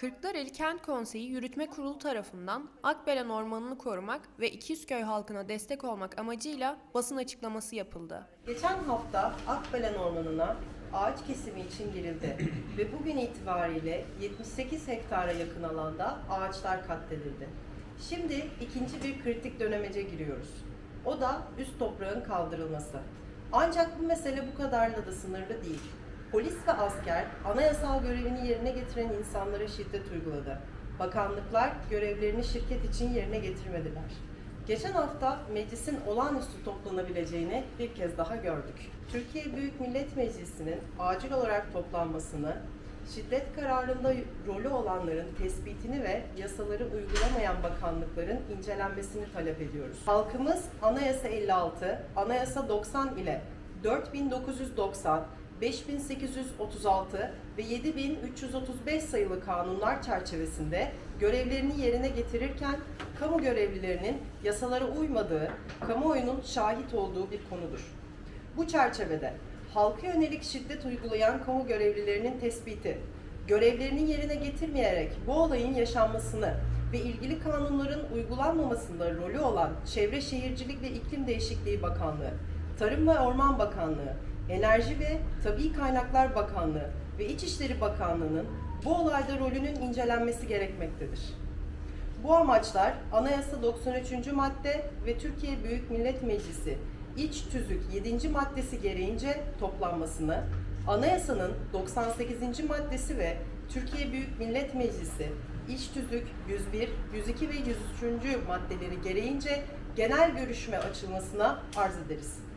Kırklareli Kent Konseyi Yürütme Kurulu tarafından Akbelen Ormanı'nı korumak ve İkizköy halkına destek olmak amacıyla basın açıklaması yapıldı. Geçen hafta Akbelen Ormanı'na ağaç kesimi için girildi ve bugün itibariyle 78 hektara yakın alanda ağaçlar katledildi. Şimdi ikinci bir kritik dönemece giriyoruz. O da üst toprağın kaldırılması. Ancak bu mesele bu kadarla da sınırlı değil. Polis ve asker anayasal görevini yerine getiren insanlara şiddet uyguladı. Bakanlıklar görevlerini şirket için yerine getirmediler. Geçen hafta meclisin olağanüstü toplanabileceğini bir kez daha gördük. Türkiye Büyük Millet Meclisi'nin acil olarak toplanmasını, şiddet kararında rolü olanların tespitini ve yasaları uygulamayan bakanlıkların incelenmesini talep ediyoruz. Halkımız Anayasa 56, Anayasa 90 ile 4990, 5836 ve 7335 sayılı kanunlar çerçevesinde görevlerini yerine getirirken kamu görevlilerinin yasalara uymadığı, kamuoyunun şahit olduğu bir konudur. Bu çerçevede halka yönelik şiddet uygulayan kamu görevlilerinin tespiti, görevlerini yerine getirmeyerek bu olayın yaşanmasını ve ilgili kanunların uygulanmamasında rolü olan Çevre Şehircilik ve İklim Değişikliği Bakanlığı, Tarım ve Orman Bakanlığı, Enerji ve Tabii Kaynaklar Bakanlığı ve İçişleri Bakanlığı'nın bu olayda rolünün incelenmesi gerekmektedir. Bu amaçlar Anayasa 93. madde ve Türkiye Büyük Millet Meclisi İç Tüzük 7. maddesi gereğince toplanmasını, Anayasanın 98. maddesi ve Türkiye Büyük Millet Meclisi İç Tüzük 101, 102 ve 103. maddeleri gereğince genel görüşme açılmasına arz ederiz.